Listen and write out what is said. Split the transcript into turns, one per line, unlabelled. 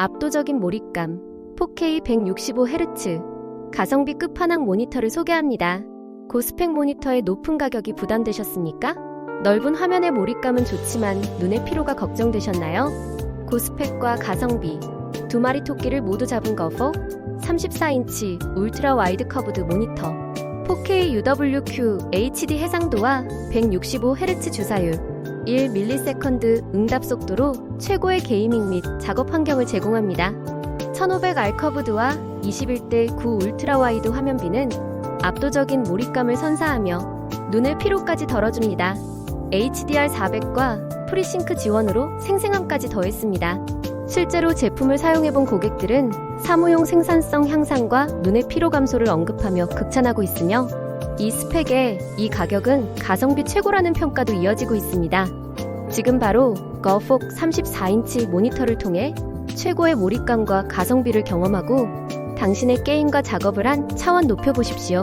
압도적인 몰입감, 4K 165Hz, 가성비 끝판왕 모니터를 소개합니다. 고스펙 모니터의 높은 가격이 부담되셨습니까? 넓은 화면의 몰입감은 좋지만 눈의 피로가 걱정되셨나요? 고스펙과 가성비, 두 마리 토끼를 모두 잡은 거포 34인치 울트라 와이드 커브드 모니터 4K UWQ HD 해상도와 165Hz 주사율 1ms 응답 속도로 최고의 게이밍 및 작업 환경을 제공합니다. 1500R 커브드와 21대 9 울트라 와이드 화면비는 압도적인 몰입감을 선사하며 눈의 피로까지 덜어줍니다. HDR 400과 프리싱크 지원으로 생생함까지 더했습니다. 실제로 제품을 사용해본 고객들은 사무용 생산성 향상과 눈의 피로 감소를 언급하며 극찬하고 있으며 이 스펙에 이 가격은 가성비 최고라는 평가도 이어지고 있습니다. 지금 바로 거폭 34인치 모니터를 통해 최고의 몰입감과 가성비를 경험하고 당신의 게임과 작업을 한 차원 높여보십시오.